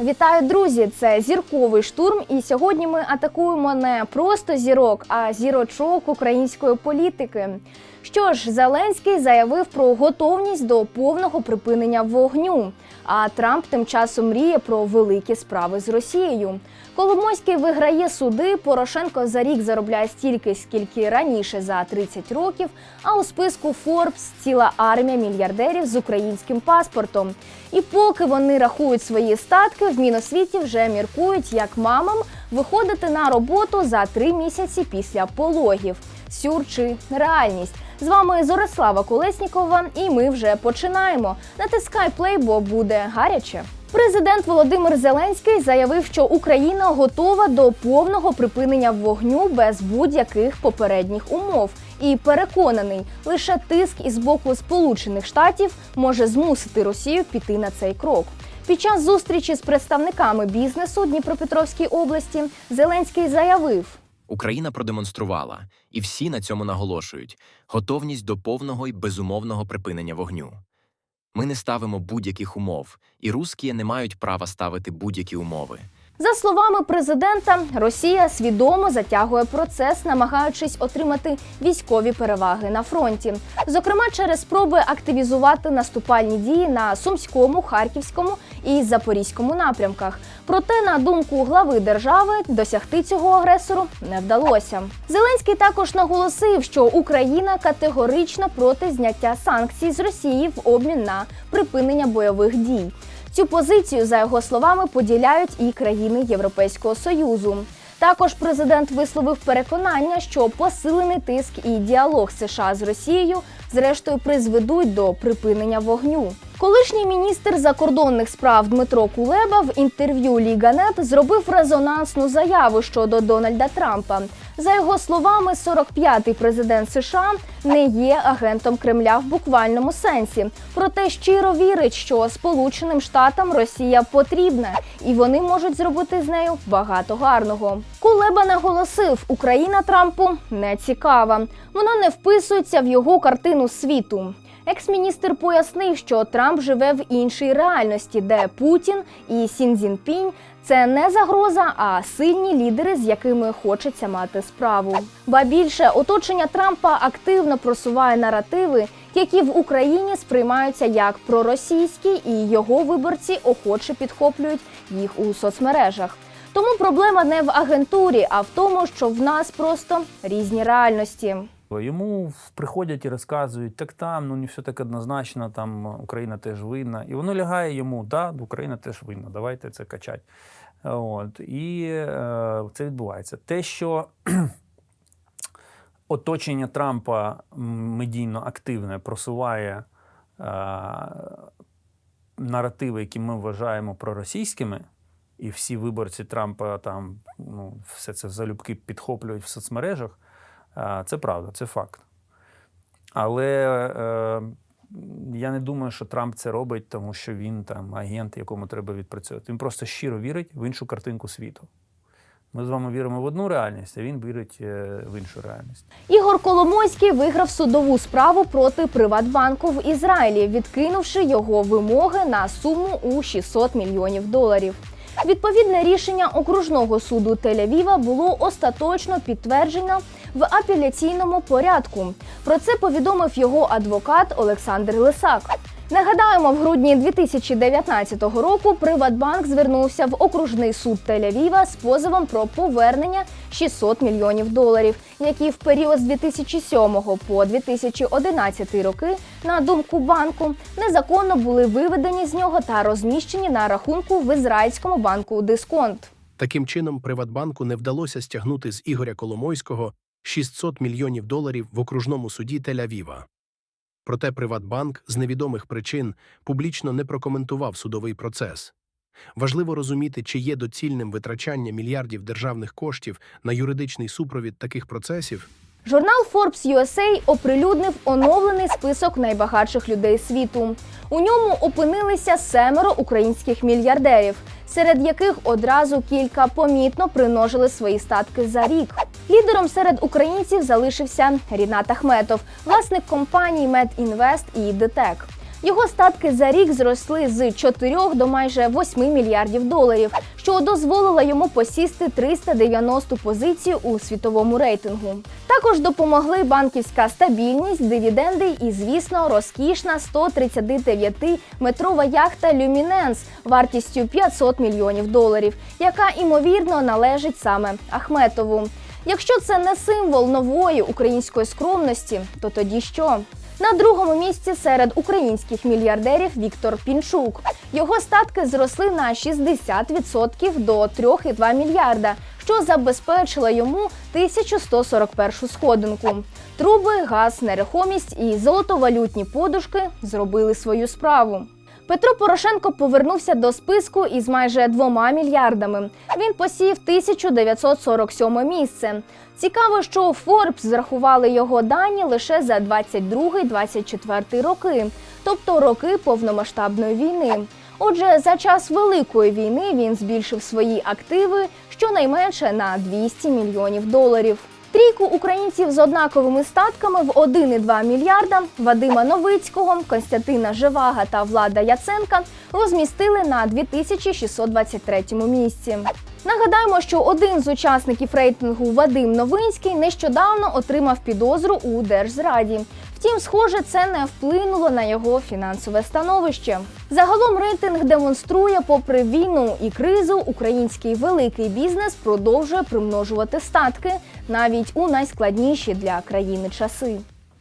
Вітаю, друзі! Це зірковий штурм. І сьогодні ми атакуємо не просто зірок, а зірочок української політики. Що ж, Зеленський заявив про готовність до повного припинення вогню. А Трамп тим часом мріє про великі справи з Росією. Коломойський виграє суди. Порошенко за рік заробляє стільки, скільки раніше за 30 років. А у списку Форбс ціла армія мільярдерів з українським паспортом. І поки вони рахують свої статки, в Міносвіті вже міркують, як мамам виходити на роботу за три місяці після пологів. Сюр чи реальність. З вами Зорислава Колеснікова, і ми вже починаємо. Натискай плей, бо буде гаряче. Президент Володимир Зеленський заявив, що Україна готова до повного припинення вогню без будь-яких попередніх умов. І переконаний, лише тиск із боку Сполучених Штатів може змусити Росію піти на цей крок. Під час зустрічі з представниками бізнесу Дніпропетровській області Зеленський заявив. Україна продемонструвала, і всі на цьому наголошують готовність до повного і безумовного припинення вогню. Ми не ставимо будь-яких умов, і русські не мають права ставити будь-які умови. За словами президента, Росія свідомо затягує процес, намагаючись отримати військові переваги на фронті, зокрема через спроби активізувати наступальні дії на сумському, харківському і запорізькому напрямках. Проте, на думку глави держави, досягти цього агресору не вдалося. Зеленський також наголосив, що Україна категорично проти зняття санкцій з Росії в обмін на припинення бойових дій. Цю позицію, за його словами, поділяють і країни Європейського союзу. Також президент висловив переконання, що посилений тиск і діалог США з Росією зрештою призведуть до припинення вогню. Колишній міністр закордонних справ Дмитро Кулеба в інтерв'ю Ліганет зробив резонансну заяву щодо Дональда Трампа. За його словами, 45-й президент США не є агентом Кремля в буквальному сенсі. Проте щиро вірить, що Сполученим Штатам Росія потрібна, і вони можуть зробити з нею багато гарного. Кулеба наголосив, Україна Трампу не цікава. Вона не вписується в його картину світу. Екс-міністр пояснив, що Трамп живе в іншій реальності, де Путін і Сін Цзіньпінь – це не загроза, а сильні лідери, з якими хочеться мати справу. Ба більше оточення Трампа активно просуває наративи, які в Україні сприймаються як проросійські, і його виборці охоче підхоплюють їх у соцмережах. Тому проблема не в агентурі, а в тому, що в нас просто різні реальності. Йому приходять і розказують, так там ну не все так однозначно, там Україна теж винна. І воно лягає йому, да, Україна теж винна, давайте це качати. От. І е, це відбувається. Те, що оточення Трампа медійно активне просуває е, наративи, які ми вважаємо проросійськими, і всі виборці Трампа там ну, все це залюбки підхоплюють в соцмережах. Це правда, це факт. Але е, я не думаю, що Трамп це робить, тому що він там агент, якому треба відпрацьовувати. Він просто щиро вірить в іншу картинку світу. Ми з вами віримо в одну реальність, а він вірить е, в іншу реальність. Ігор Коломойський виграв судову справу проти Приватбанку в Ізраїлі, відкинувши його вимоги на суму у 600 мільйонів доларів. Відповідне рішення окружного суду Тель-Авіва було остаточно підтверджено в апеляційному порядку. Про це повідомив його адвокат Олександр Лисак. Нагадаємо, в грудні 2019 року Приватбанк звернувся в окружний суд Тель-Авіва з позовом про повернення 600 мільйонів доларів, які в період з 2007 по 2011 роки, на думку банку, незаконно були виведені з нього та розміщені на рахунку в ізраїльському банку Дисконт. Таким чином, Приватбанку не вдалося стягнути з Ігоря Коломойського 600 мільйонів доларів в окружному суді Тель-Авіва. Проте Приватбанк з невідомих причин публічно не прокоментував судовий процес. Важливо розуміти, чи є доцільним витрачання мільярдів державних коштів на юридичний супровід таких процесів, Журнал Forbes USA оприлюднив оновлений список найбагатших людей світу. У ньому опинилися семеро українських мільярдерів, серед яких одразу кілька помітно примножили свої статки за рік. Лідером серед українців залишився Рінат Ахметов, власник компаній Медінвест і ДТЕК. Його статки за рік зросли з 4 до майже 8 мільярдів доларів, що дозволило йому посісти 390 позицію у світовому рейтингу. Також допомогли банківська стабільність, дивіденди і, звісно, розкішна 139-метрова яхта Люміненс вартістю 500 мільйонів доларів, яка імовірно належить саме Ахметову. Якщо це не символ нової української скромності, то тоді що? На другому місці серед українських мільярдерів Віктор Пінчук. Його статки зросли на 60% до 3,2 мільярда, що забезпечило йому 1141 сходинку. Труби, газ, нерухомість і золотовалютні подушки зробили свою справу. Петро Порошенко повернувся до списку із майже двома мільярдами. Він посів 1947 місце. Цікаво, що Forbes зрахували його дані лише за 22-24 роки, тобто роки повномасштабної війни. Отже, за час великої війни він збільшив свої активи щонайменше на 200 мільйонів доларів. Трійку українців з однаковими статками в 1,2 мільярда Вадима Новицького, Константина Живага та Влада Яценка розмістили на 2623 місці. Нагадаємо, що один з учасників рейтингу Вадим Новинський нещодавно отримав підозру у держзраді. Втім, схоже, це не вплинуло на його фінансове становище. Загалом рейтинг демонструє, попри війну і кризу, український великий бізнес продовжує примножувати статки навіть у найскладніші для країни часи.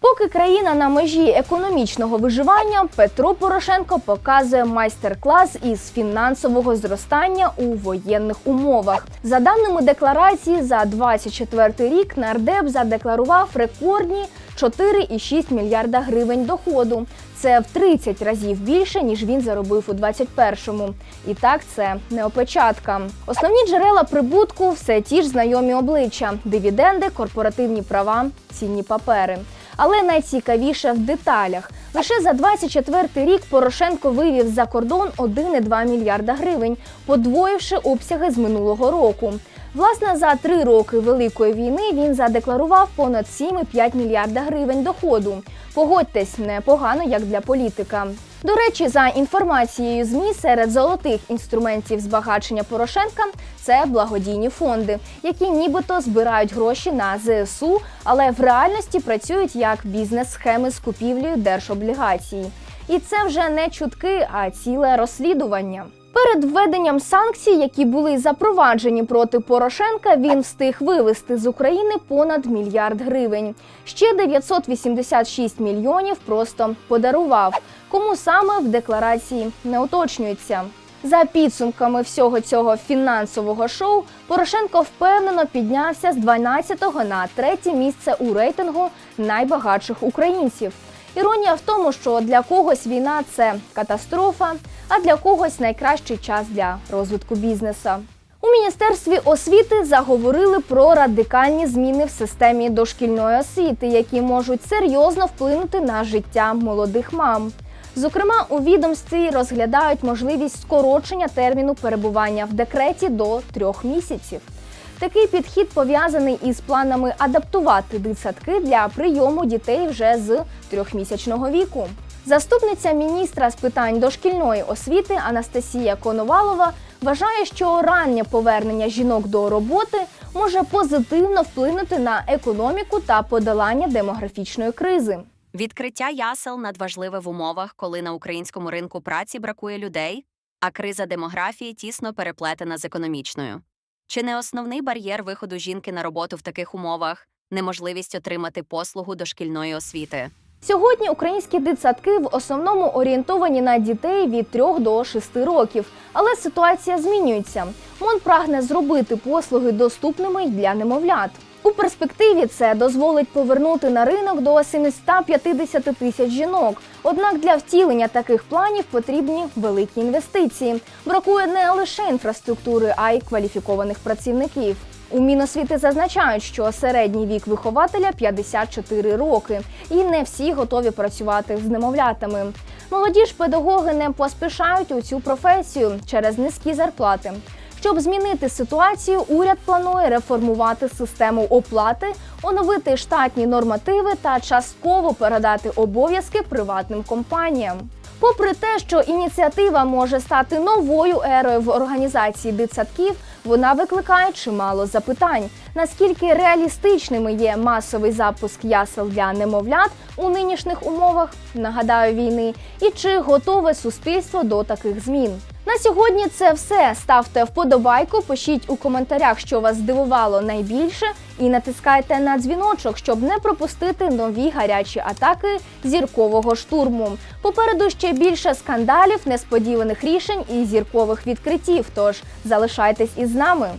Поки країна на межі економічного виживання, Петро Порошенко показує майстер-клас із фінансового зростання у воєнних умовах. За даними декларації, за 24 рік нардеп задекларував рекордні 4,6 мільярда гривень доходу. Це в 30 разів більше ніж він заробив у 21-му. І так це не опечатка. Основні джерела прибутку все ті ж знайомі обличчя: дивіденди, корпоративні права, цінні папери. Але найцікавіше в деталях. Лише за 24 рік Порошенко вивів за кордон 1,2 мільярда гривень, подвоївши обсяги з минулого року. Власне, за три роки Великої війни він задекларував понад 7,5 мільярда гривень доходу. Погодьтесь, непогано як для політика. До речі, за інформацією ЗМІ, серед золотих інструментів збагачення Порошенка це благодійні фонди, які нібито збирають гроші на ЗСУ, але в реальності працюють як бізнес-схеми з купівлею держоблігацій. І це вже не чутки, а ціле розслідування. Перед введенням санкцій, які були запроваджені проти Порошенка, він встиг вивести з України понад мільярд гривень. Ще 986 мільйонів просто подарував. Кому саме в декларації не уточнюється. За підсумками всього цього фінансового шоу Порошенко впевнено піднявся з 12-го на третє місце у рейтингу найбагатших українців. Іронія в тому, що для когось війна це катастрофа, а для когось найкращий час для розвитку бізнесу. У міністерстві освіти заговорили про радикальні зміни в системі дошкільної освіти, які можуть серйозно вплинути на життя молодих мам. Зокрема, у відомстві розглядають можливість скорочення терміну перебування в декреті до трьох місяців. Такий підхід пов'язаний із планами адаптувати дитсадки для прийому дітей вже з трьохмісячного віку. Заступниця міністра з питань дошкільної освіти Анастасія Коновалова вважає, що раннє повернення жінок до роботи може позитивно вплинути на економіку та подолання демографічної кризи. Відкриття ясел надважливе в умовах, коли на українському ринку праці бракує людей, а криза демографії тісно переплетена з економічною. Чи не основний бар'єр виходу жінки на роботу в таких умовах неможливість отримати послугу дошкільної освіти? Сьогодні українські дитсадки в основному орієнтовані на дітей від 3 до 6 років, але ситуація змінюється. МОН прагне зробити послуги доступними для немовлят. У перспективі це дозволить повернути на ринок до 750 тисяч жінок. Однак для втілення таких планів потрібні великі інвестиції. Бракує не лише інфраструктури, а й кваліфікованих працівників. У Міносвіти зазначають, що середній вік вихователя 54 роки, і не всі готові працювати з немовлятами. Молоді ж педагоги не поспішають у цю професію через низькі зарплати. Щоб змінити ситуацію, уряд планує реформувати систему оплати, оновити штатні нормативи та частково передати обов'язки приватним компаніям. Попри те, що ініціатива може стати новою ерою в організації дитсадків, вона викликає чимало запитань. Наскільки реалістичними є масовий запуск ясел для немовлят у нинішніх умовах, нагадаю, війни, і чи готове суспільство до таких змін? На сьогодні це все. Ставте вподобайку, пишіть у коментарях, що вас здивувало найбільше, і натискайте на дзвіночок, щоб не пропустити нові гарячі атаки зіркового штурму. Попереду ще більше скандалів, несподіваних рішень і зіркових відкриттів. Тож залишайтесь із нами.